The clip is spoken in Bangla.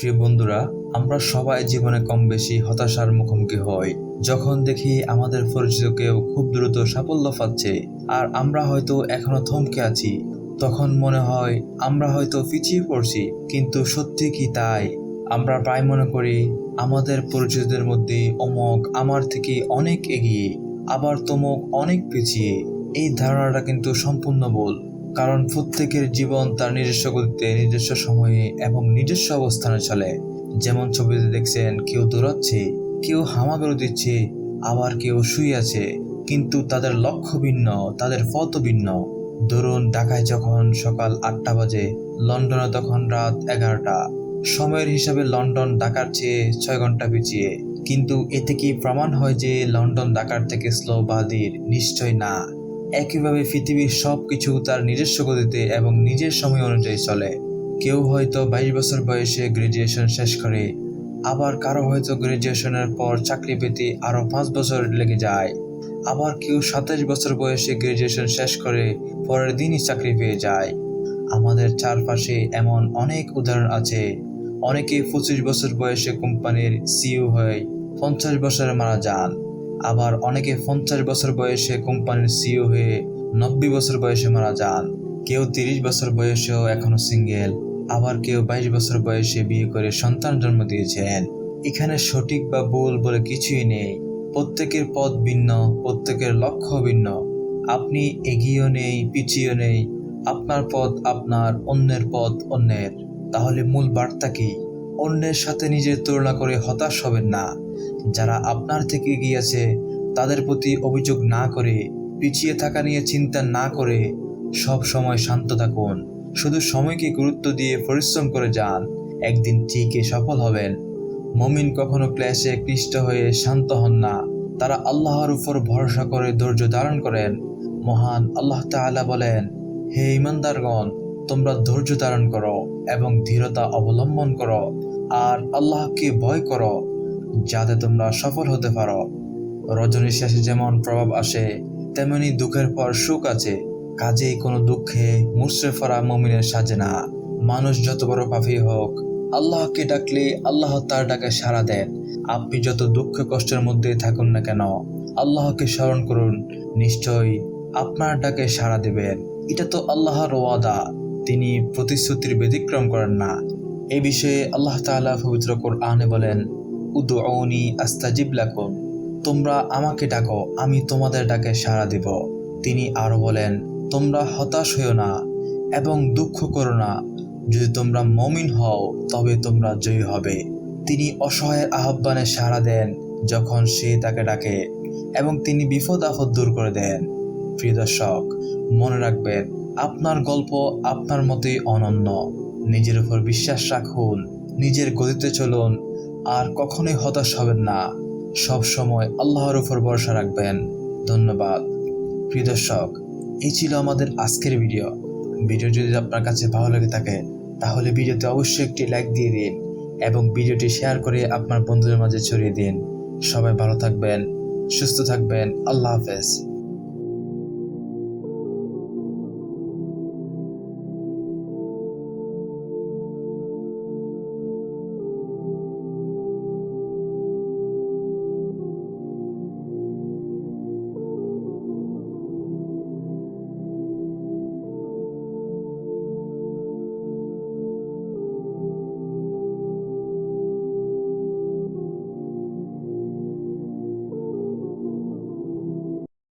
প্রিয় বন্ধুরা, আমরা সবাই জীবনে কম বেশি হতাশার মুখোমুখি হই। যখন দেখি আমাদের পরিচিত কেউ খুব দ্রুত সাফল্য পাচ্ছে আর আমরা হয়তো এখনও থমকে আছি, তখন মনে হয় আমরা হয়তো পিছিয়ে পড়ছি, কিন্তু সত্যি কি তাই? আমরা প্রায় মনে করি আমাদের পরিচিতদের মধ্যে অমক আমার থেকে অনেক এগিয়ে, আবার তমক অনেক পিছিয়ে। এই ধারণাটা কিন্তু সম্পূর্ণ ভুল। কারণ প্রত্যেকের জীবন তার নিজস্ব গতিতে, নিজস্ব সময়ে এবং নিজস্ব অবস্থানে চলে। যেমন ছবিতে দেখছেন, কেউ দৌড়াচ্ছে, কেউ হামাগুড়ি দিচ্ছে, আবার কেউ শুয়ে আছে। কিন্তু তাদের লক্ষ্য ভিন্ন, তাদের পথ ভিন্ন। ধরুন ঢাকায় যখন সকাল আটটা বাজে, লন্ডনে তখন রাত এগারোটা। সময়ের হিসাবে লন্ডন ঢাকার চেয়ে ছয় ঘণ্টা পিছিয়ে। কিন্তু এতে কি প্রমাণ হয় যে লন্ডন ঢাকার থেকে স্লো বা ধীর নিশ্চয় না? একইভাবে পৃথিবীর সব কিছু তার নিজস্ব গতিতে এবং নিজের সময় অনুযায়ী চলে। কেউ হয়তো বাইশ বছর বয়সে গ্রাজুয়েশন শেষ করে, আবার কারও হয়তো গ্রাজুয়েশনের পর চাকরি পেতে আরও পাঁচ বছর লেগে যায়, আবার কেউ সাতাশ বছর বয়সে গ্রাজুয়েশন শেষ করে পরের দিনই চাকরি পেয়ে যায়। আমাদের চারপাশে এমন অনেক উদাহরণ আছে। অনেকে পঁচিশ বছর বয়সে কোম্পানির সিইও হয়ে পঞ্চাশ বছরে মারা যান। আবার অনেকে পঞ্চাশ বছর বয়সে কোম্পানির সিও হয়ে নব্বই বছর বয়সে মারা যান। কেউ তিরিশ বছর বয়সেও এখনও সিঙ্গেল, আবার কেউ বাইশ বছর বয়সে বিয়ে করে সন্তান জন্ম দিয়েছেন। এখানে সঠিক বা ভুল বলে কিছুই নেই। প্রত্যেকের পথ ভিন্ন, প্রত্যেকের লক্ষ্য ভিন্ন। আপনি এগিয়েও নেই, পিছিয়েও নেই। আপনার পথ আপনার, অন্যের পথ অন্যের। তাহলে মূল বার্তা কি? অন্যের সাথে নিজের তুলনা করে হতাশ হবেন না। যারা আপনার থেকে গিয়েছে, তাদের প্রতি অভিযোগ না করে, পিছিয়ে থাকা নিয়ে চিন্তা না করে সব সময় শান্ত থাকুন। শুধু সময়কে গুরুত্ব দিয়ে পরিশ্রম করে যান। একদিন ঠিকই সফল হবেন। মমিন কখনো ক্লেশে ক্লিষ্ট হয়ে শান্ত হন না। তারা আল্লাহর উপর ভরসা করে ধৈর্য ধারণ করেন। মহান আল্লাহ তাআলা বলেন, হে ইমানদারগণ তোমরা ধৈর্য ধারণ করো এবং ধীরতা অবলম্বন করো। আর আল্লাহকে ভয় করো। যাতে তোমরা সফল হতে পারো। রজনীর শেষে যেমন প্রভাব আসে, তেমনি দুঃখের পর সুখ আছে। কাজেই কোনো দুঃখে মুসরে ফরা মমিনের সাজে না। মানুষ যত বড় পাপি হোক, আল্লাহকে ডাকলে আল্লাহ তার ডাকে সাড়া দেন। আপনি যত দুঃখ কষ্টের মধ্যে থাকুন না কেন, আল্লাহকে স্মরণ করুন। নিশ্চয়ই আপনার ডাকে সাড়া দেবেন। এটা তো আল্লাহর ওয়াদা। তিনি প্রতিশ্রুতির ব্যতিক্রম করেন না। এ বিষয়ে আল্লাহ তাআলা পবিত্র কোরআনে বলেন উদউনি আস্তাজিব লাকুম, তোমরা আমাকে ডাকো, আমি তোমাদের ডাকে সাড়া দেব। তিনি আরও বলেন, তোমরা হতাশ হইও না এবং দুঃখ করো না। যদি তোমরা মমিন হও, তবে তোমরা জয়ী হবে। তিনি অসহায়ের আহ্বানে সাড়া দেন যখন সে তাকে ডাকে এবং তিনি বিপদ আপদ দূর করে দেন। প্রিয় দর্শক, মনে রাখবেন, আপনার গল্প আপনার মতোই অনন্য। নিজের উপর বিশ্বাস রাখুন, নিজের গতিতে চলুন আর কখনোই হতাশ হবেন না। সব সময় আল্লাহর উপর ভরসা রাখবেন। ধন্যবাদ। প্রিয় দর্শক, এই ছিল আমাদের আজকের ভিডিও। ভিডিও যদি আপনার কাছে ভালো লেগে থাকে, তাহলে ভিডিওতে অবশ্যই একটি লাইক দিয়ে দিন এবং ভিডিওটি শেয়ার করে আপনার বন্ধুদের মাঝে ছড়িয়ে দিন। সবাই ভালো থাকবেন, সুস্থ থাকবেন। আল্লাহ হাফেজ।